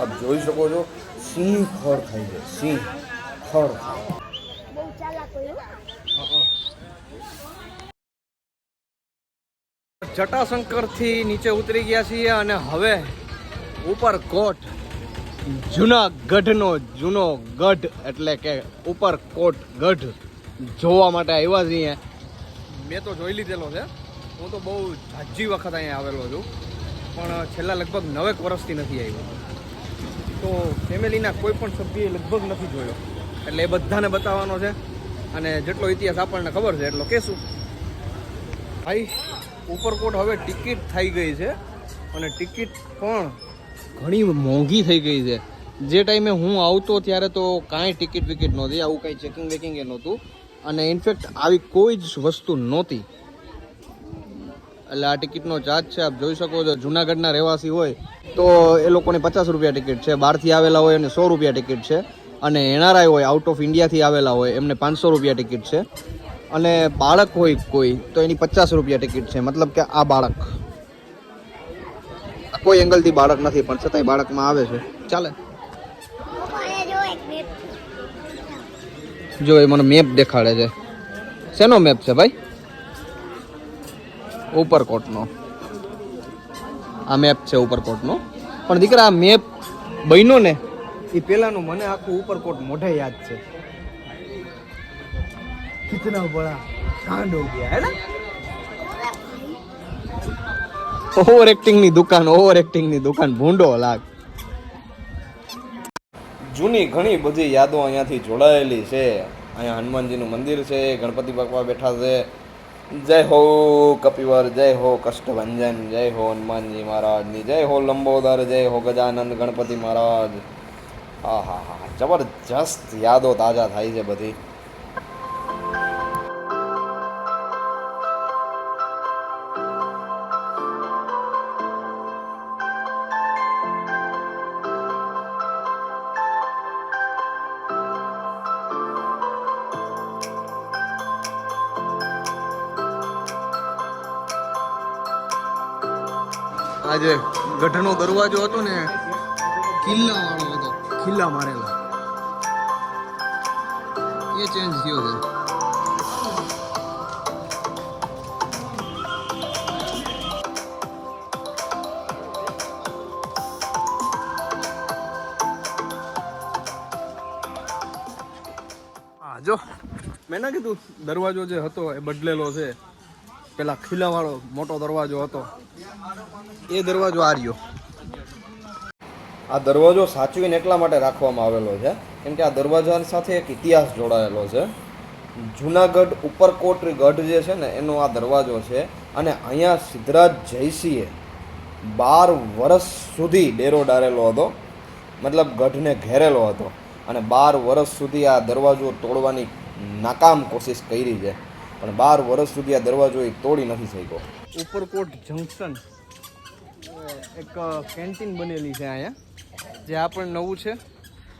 આપ જોઈ શકો છો સિંહ ખડ ખાય છે સિંહ ખડ ખાય. જટાશંકરથી નીચે ઉતરી ગયા છીએ અને હવે ઉપરકોટ જૂનાગઢનો જૂનો ગઢ એટલે કે ઉપરકોટ ગઢ જોવા માટે આવ્યા છીએ. મેં તો જોઈ લીધેલો છે. હું તો બહુ જાજી વખત અહીંયા આવેલો છું. પણ છેલ્લા લગભગ નવેક વર્ષથી નથી આવ્યો. તો ફેમિલીના કોઈ પણ સભ્યએ લગભગ નથી જોયો. એટલે એ બધાને બતાવવાનો છે. અને જેટલો ઇતિહાસ આપણને ખબર છે એટલો કહેશું. ભાઈ, ઉપરકોટ હવે ટિકિટ થઈ ગઈ છે. અને ટિકિટ પણ ઘણી મોંઘી થઈ ગઈ છે. જે ટાઈમે હું આવતો ત્યારે તો કાંઈ ટિકિટ વિકિટ નહોતી. આવું કાંઈ ચેકિંગ વેકિંગ એ નહોતું. અને ઇનફેક્ટ આવી કોઈ જ વસ્તુ નહોતી. એટલે આ ટિકિટનો ચાર્જ છે, આપ જોઈ શકો છો, જુનાગઢના રહેવાસી હોય તો એ લોકોની પચાસ રૂપિયા ટિકિટ છે, બહારથી આવેલા હોય અને સો રૂપિયા ટિકિટ છે. અને એનઆરઆઈ હોય આઉટ ઓફ ઇન્ડિયાથી આવેલા હોય, એમને પાંચસો રૂપિયા ટિકિટ છે. અને બાળક હોય કોઈ, તો એની પચાસ રૂપિયા ટિકિટ છે. મતલબ કે આ બાળક. કોઈ એંગલથી બાળક નથી, પણ છતાંય બાળકમાં આવે છે. ચાલે. જો એ મને મેપ દેખાડે છે. શેનો મેપ છે ભાઈ? ઉપરકોટનો. આ મેપ છે ઉપરકોટનો. પણ દીકરા આ મેપ બન્યો ને એ પેલાનું મને આખું ઉપરકોટ મોઢે યાદ છે. કિતના બડા કાંડ હો ગયા હે ના ઓવર એક્ટિંગની દુકાન ઓવર એક્ટિંગની દુકાન ભૂંડો લાગ. જૂની ઘણી બધી યાદો અહીંયાથી જોડાયેલી છે. અહીંયા હનુમાનજીનું મંદિર છે ગણપતિ બાપા બેઠા છે જય હો કપિવર, જય હો કષ્ટભંજન, જય હો હનુમાનજી મહારાજની, જય હો લંબોદર, જય હો ગજાનંદ ગણપતિ મહારાજ. હા હા હા, જબરજસ્ત યાદો તાજા થાય છે બધી. આ જે ગઢનો દરવાજો હતો ને કિલ્લા વાળો હતો, ખિલ્લા મારેલા. એ ચેન્જ થયો છે જો, મેં ના કીધું, દરવાજો જે હતો એ બદલેલો છે. પેલા ખીલાવાળો મોટો દરવાજો હતો. એ દરવાજો આ રહ્યો. આ દરવાજો સાચવીને એટલા માટે રાખવામાં આવેલો છે કેમ કે આ દરવાજા સાથે એક ઇતિહાસ જોડાયેલો છે. જુનાગઢ ઉપરકોટ ગઢ જે છે ને એનો આ દરવાજો છે અને અહીંયા સિદ્ધરાજ જયસિંહે બાર વર્ષ સુધી ડેરો ડારેલો હતો મતલબ ગઢને ઘેરેલો હતો અને બાર વર્ષ સુધી આ દરવાજો તોડવાની નાકામ કોશિશ કરી છે. પણ બાર વર્ષ સુધી આ દરવાજો એ તોડી નથી શક્યો. ઉપરકોટ જંકશન એક કેન્ટીન બનેલી છે અહીંયા, જે આ પણ નવું છે.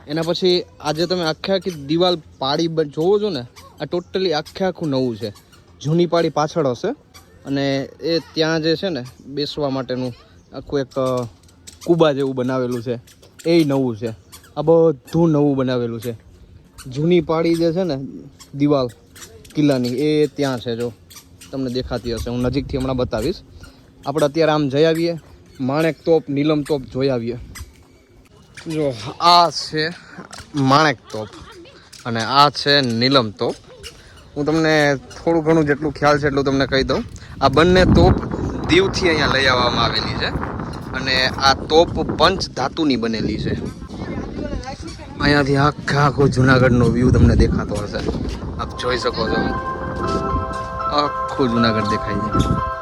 એના પછી આજે તમે આખે આખી દિવાલ પાડી જોવો છો ને, આ ટોટલી આખે આખું નવું છે. જૂની પાડી પાછળ હશે અને એ ત્યાં જે છે ને, બેસવા માટેનું આખું એક કુબા જેવું બનાવેલું છે. એ નવું છે. આ બધું નવું બનાવેલું છે. જૂની પાડી જે છે ને, દિવાલ, કિલ્લાની, એ ત્યાં છે જો. તમને દેખાતી હશે. હું નજીકથી હમણાં બતાવીશ. આપણે અત્યારે આમ જઈ આવીએ. માણેક તોપ, નીલમ તોપ જોઈ આવીએ. જો, આ છે માણેક તોપ અને આ છે નીલમ તોપ. હું તમને થોડું ઘણું જેટલું ખ્યાલ છે એટલું તમને કહી દઉં. આ બંને તોપ દીવથી અહીંયા લઈ આવવામાં આવેલી છે અને આ તોપ પંચ ધાતુની બનેલી છે. અહીંયાથી આખા આખો જુનાગઢનો વ્યૂ તમને દેખાતો હશે. આપ જોઈ શકો છો. આખું જુનાગઢ દેખાય છે.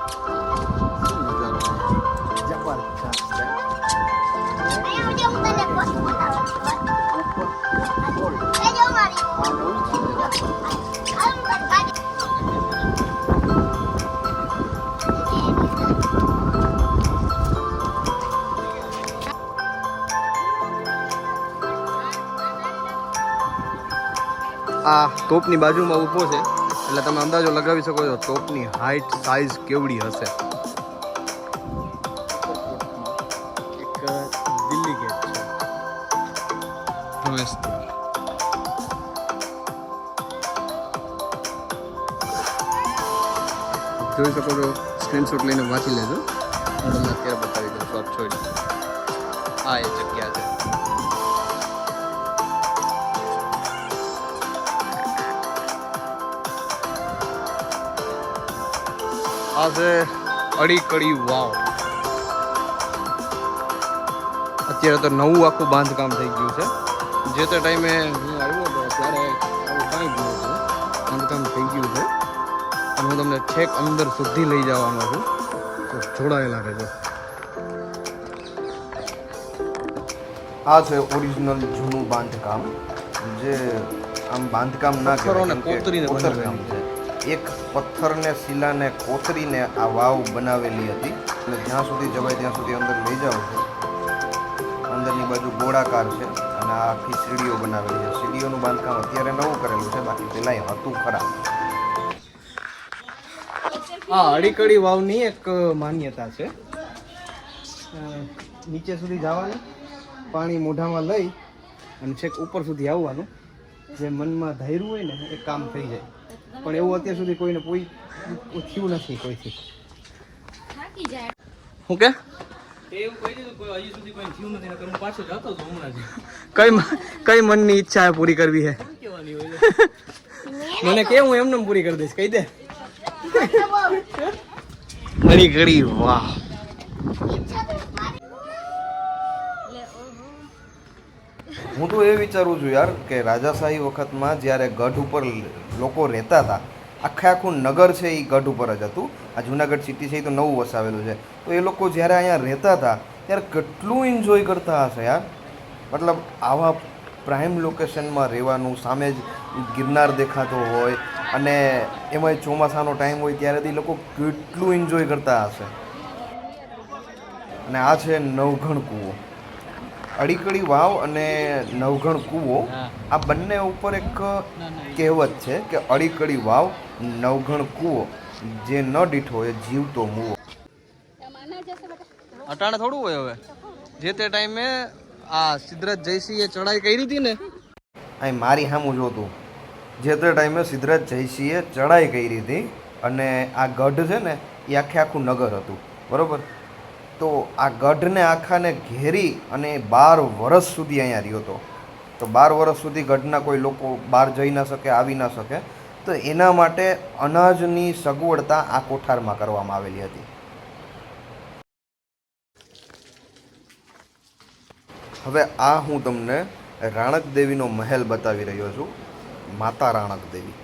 તોપની બાજુમાં ઊભો છે. એટલે તમે અંદાજો લગાવી શકો છો તોપની હાઈટ સાઈઝ કેવડી હશે. દિલ્હી ગેટ છે. જોઈ શકો છો સ્ક્રીનશોટ લઈને વાંચી લેજો. હું તમને અત્યારે બતાવી દઉં શોપ છોડી આ એ જગ્યા છે. આ છે અડીકડી વાવ. અત્યારે તો નવું આખું બાંધકામ થઈ ગયું છે. જે તે ટાઈમે હું આવ્યો હતો ત્યારે કાંઈ ગયું છે બાંધકામ થઈ ગયું છે. અને હું તમને છેક અંદર સુધી લઈ જવાનો છું. તો જોડાયેલા રહેજો. આ છે ઓરિજિનલ જૂનું બાંધકામ. જે આમ બાંધકામ ના કરો ને કોતરીને બાંધકામ છે. એક પથ્થરને, શિલાને, કોતરીને આ વાવ બનાવેલી હતી. અને જ્યાં સુધી જવાય ત્યાં સુધી અંદર લઈ જાઓ છે. અંદરની બાજુ ગોળાકાર છે અને આખી સીડીઓ બનાવેલી છે. સીડીઓનું બાંધકામ અત્યારે નવું કરેલું છે, બાકી પહેલાં હતું ખરા. આ અડીકડી વાવની એક માન્યતા છે. નીચે સુધી જવાનું, પાણી મોઢામાં લઈ અને છેક ઉપર સુધી આવવાનું. જે મનમાં ધૈર્યું હોય ને, એ કામ થઈ જાય. પણ એવું અત્યાર સુધી કોઈને કોઈ થયું નથી કોઈથી. શું કે? કઈ કઈ મનની ઈચ્છા પૂરી કરવી છે મને કે હું એમને પૂરી કરી દઈશ કહી દે. ઘડી ઘડી વાહ. હું તો એ વિચારું છું યાર કે રાજાશાહી વખતમાં જ્યારે ગઢ ઉપર લોકો રહેતા હતા, આખે આખું નગર છે એ ગઢ ઉપર જ હતું. આ જુનાગઢ સિટી છે એ તો નવું વસાવેલું છે. તો એ લોકો જ્યારે અહીંયા રહેતા હતા, ત્યારે કેટલું એન્જોય કરતા હશે યાર? મતલબ આવા પ્રાઇમ લોકેશનમાં રહેવાનું, સામે જ ગિરનાર દેખાતો હોય અને એમાંય ચોમાસાનો ટાઈમ હોય ત્યારે લોકો કેટલું એન્જોય કરતા હશે? અને આ છે નવઘણ કૂવો. અડીકડી વાવ અને નવઘણ કૂવો આ બંને ઉપર એક કહેવત છે કે અડીકડી વાવ નવઘણ કૂવો જે ન દીઠો એ જીવતો મૂવો. અટાણે થોડું હોય હવે. જે તે ટાઈમે આ સિદ્ધરાજ જયસિંહે ચડાઈ કરી હતી ને. અહીં મારી સામું જોતું જે તે ટાઈમે સિદ્ધરાજ જયસિંહે ચડાઈ કરી હતી અને આ ગઢ છે ને એ આખે આખું નગર હતું. બરોબર? તો આ ગઢને આખાને ઘેરી અને બાર વર્ષ સુધી અહીંયા રહ્યો હતો. તો બાર વરસ સુધી ગઢના કોઈ લોકો બહાર જઈ ન શકે, આવી ન શકે. તો એના માટે અનાજની સગવડતા આ કોઠારમાં કરવામાં આવેલી હતી. હવે આ હું તમને રાણક દેવીનો મહેલ બતાવી રહ્યો છું. માતા રાણક દેવી.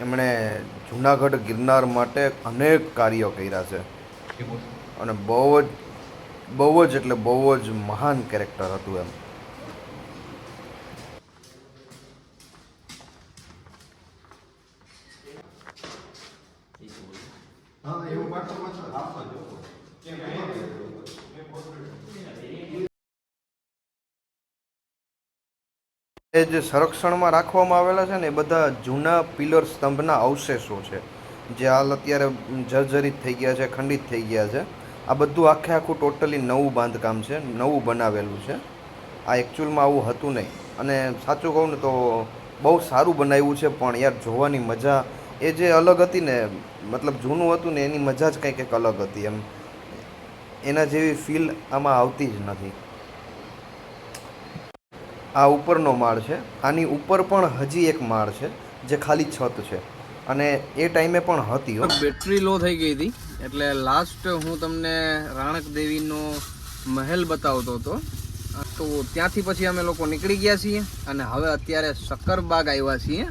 એમણે જૂનાગઢ ગિરનાર માટે અનેક કાર્યો કર્યા છે. અને બહુ જ બહુ જ એટલે બહુ જ મહાન કેરેક્ટર હતું એમ. એ જે સંરક્ષણમાં રાખવામાં આવેલા છે ને, એ બધા જૂના પિલર સ્તંભના અવશેષો છે. જે હાલ અત્યારે જર્જરિત થઈ ગયા છે, ખંડિત થઈ ગયા છે. આ બધું આખે આખું ટોટલી નવું બાંધકામ છે, નવું બનાવેલું છે. આ એકચ્યુઅલમાં આવું હતું નહીં. અને સાચું કહું ને તો બહુ સારું બનાવ્યું છે, પણ યાર જોવાની મજા એ જે અલગ હતી ને, મતલબ જૂનું હતું ને, એની મજા જ કંઈક એક અલગ હતી એમ. એના જેવી ફીલ આમાં આવતી જ નથી. આ ઉપરનો માળ છે. આની ઉપર પણ હજી એક માળ છે, જે ખાલી છત છે. અને એ ટાઈમે પણ હતી. બેટરી લો થઈ ગઈ હતી. એટલે લાસ્ટ હું તમને રાણક દેવીનો મહેલ બતાવતો હતો. તો ત્યાંથી પછી અમે લોકો નીકળી ગયા છીએ અને હવે અત્યારે શક્કરબાગ આવ્યા છીએ.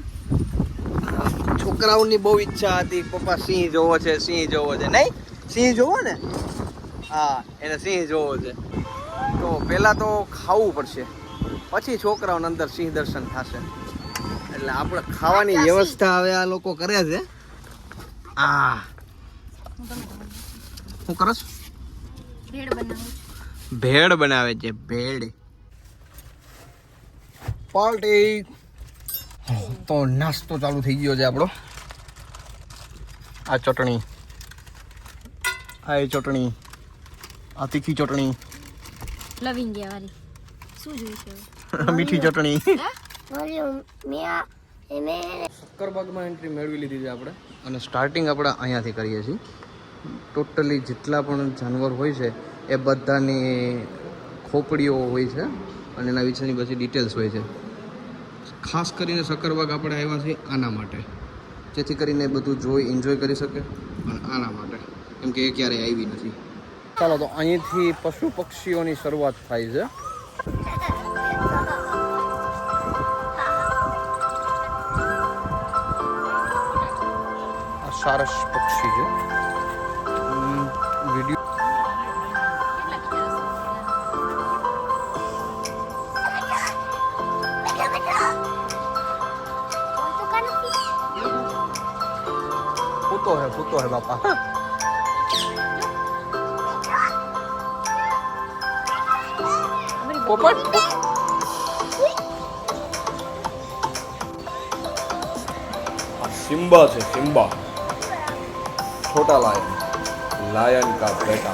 છોકરાઓની બહુ ઈચ્છા હતી, પપ્પા સિંહ જોવો છે, સિંહ જોવો છે. નહીં? સિંહ જોવો ને? હા, એને સિંહ જોવો છે. તો પહેલાં તો ખાવું પડશે. પછી છોકરાઓને અંદર સિંહ દર્શન થશે. એટલે આપણે ખાવાની વ્યવસ્થા હવે આ લોકો કરે છે. આ. શું ભેળ બનાવું ભેળ બનાવે છે ભેળ. પાર્ટી. તો નાસ્તો ચાલુ થઈ ગયો છે આપણો. આ ચટણી. આ એ ચટણી. આ તીખી ચટણી. લવિંગિયા વાળી. શું જોઈએ છે? મીઠી ચટણી. શક્કરબાગમાં એન્ટ્રી મેળવી લીધી છે આપણે. અને સ્ટાર્ટિંગ આપણે અહીંયાથી કરીએ છીએ. ટોટલી જેટલા પણ જાનવર હોય છે, એ બધાની ખોપડીઓ હોય છે અને એના વિશેની બધી ડિટેલ્સ હોય છે. ખાસ કરીને શક્કરબાગ આપણે આવ્યા છીએ આના માટે. જેથી કરીને બધું જોઈ એન્જોય કરી શકે અને આના માટે. કેમ કે એ ક્યારેય આવી નથી. ચાલો, તો અહીંથી પશુ પક્ષીઓની શરૂઆત થાય છે. સારસ પક્ષી છે. વીડિયો ફૂતો હે ફૂતો હે બાપા. પોપટ સિમ્બા છે સિમ્બા. છોટા લાયન લાયન કા बेटा।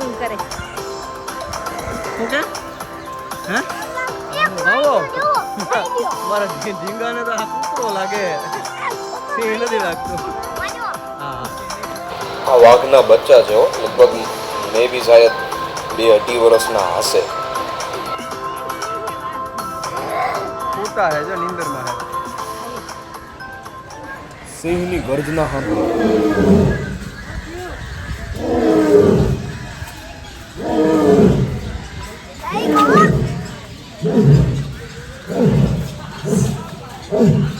હું કરે શું કે આવો મારા ઝીંગાને તો કૂતરો લાગે સિંહ નથી લાગતો આ વાઘના બચ્ચા છે લગભગ મે બી શાયદ બે અઢી વર્ષના હશે। ફૂટા હે જો નીંદરમાં હે. સિંહની ગર્જના સાંભળો. હાવજ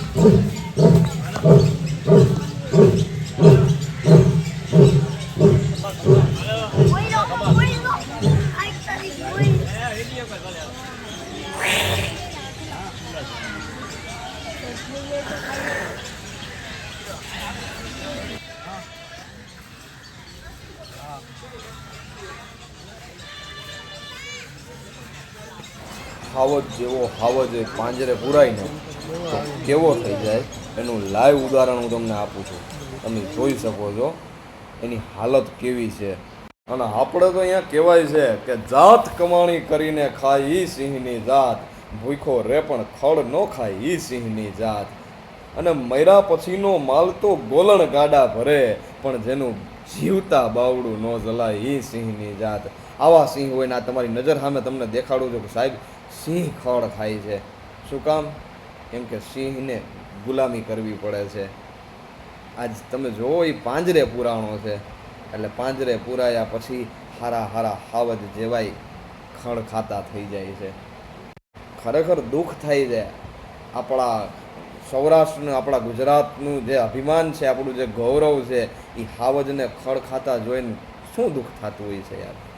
જેવો જોઈએ પાંજરે પુરાય ને તો કેવો થઈ જાય? એનું લાઈવ ઉદાહરણ હું તમને આપું છું. તમે જોઈ શકો છો. એની હાલત કેવી છે. અને આપણે તો અહીંયા કહેવાય છે કે જાત કમાણી કરીને ખાય ઈ સિંહની જાત. ભૂખો રે પણ ખડ ન ખાય ઈ સિંહની જાત. અને મૈરા પછીનો માલ તો ગોલણ ગાડા ભરે, પણ જેનું જીવતા બાવડું ન જલાય ઈ સિંહની જાત. આવા સિંહ હોય ને આ તમારી નજર સામે તમને દેખાડું છું કે સાહેબ સિંહ ખોળ ખાય છે. શું કામ? કેમ કે સિંહને ગુલામી કરવી પડે છે. આજ તમે જોવો એ પાંજરે પુરાણો છે. એટલે પાંજરે પુરાયા પછી હારા હારા હાવજ જેવાય ખડ ખાતા થઈ જાય છે. ખરેખર દુઃખ થાય છે. આપણા સૌરાષ્ટ્રનું, આપણા ગુજરાતનું જે અભિમાન છે, આપણું જે ગૌરવ છે એ હાવજને ખડ ખાતા જોઈને શું દુઃખ થતું હોય છે યાર?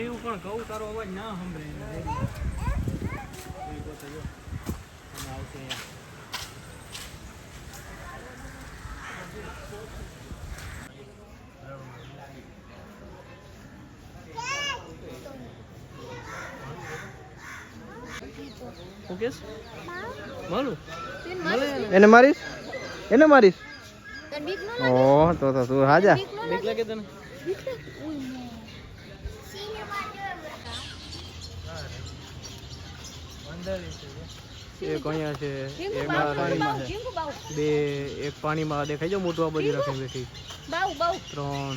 શિવ પણ કહું તારો અવાજ ના સંભળાય આવશે. મારું? એને? મારીશ? એને મારીશ? તને બીક ન ઓ તો તો તું હાજા. બીક લાગે? તને? એક અહીંયા છે એક પાણીમાં છે. બે એક પાણીમાં દેખાય છે મોટું આ બધી રાખી બેઠી. ત્રણ.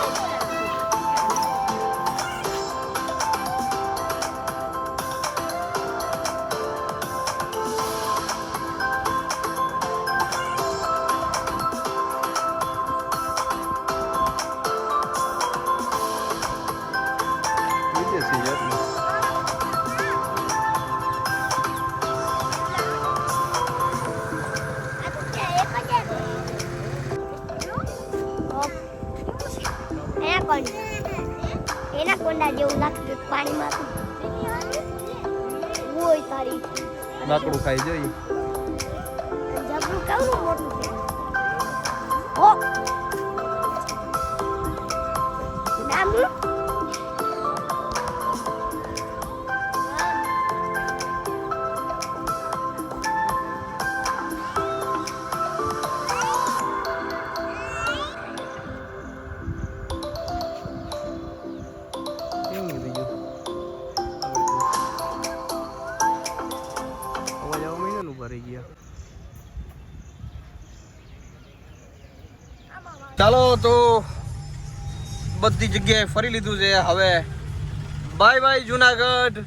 લાકડું ખાઈ જઈ ચાલો તો બધી જગ્યાએ ફરી લીધું છે. હવે બાય બાય જુનાગઢ.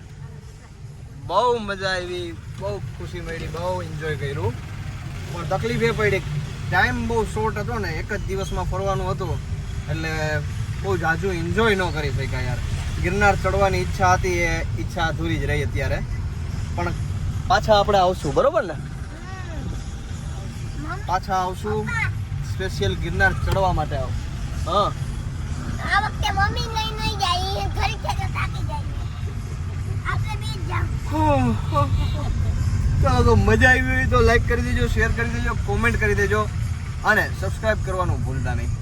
બહુ મજા આવી, બહુ ખુશી મળી, બહુ એન્જોય કર્યું. પણ તકલીફ એ પડી. ટાઈમ બહુ શોર્ટ હતો ને, એક જ દિવસમાં ફરવાનું હતું. એટલે બહુ જાજુ એન્જોય ન કરી શક્યા યાર. ગિરનાર ચડવાની ઈચ્છા હતી, એ ઈચ્છા અધૂરી જ રહી અત્યારે. પણ પાછા આપણે આવશું, બરોબર ને? પાછા આવશું. સ્પેશિયલ ગિરનાર ચડવા માટે આવો. હા. આ વખતે મમ્મી લઈ નહીં જાય ઘરે છે તો થાકી જાય. આપણે બી જાવ તો મજા આવી હોય તો લાઈક કરી દેજો શેર કરી દેજો કોમેન્ટ કરી દેજો. અને સબસ્ક્રાઇબ કરવાનું ભૂલતા નહીં.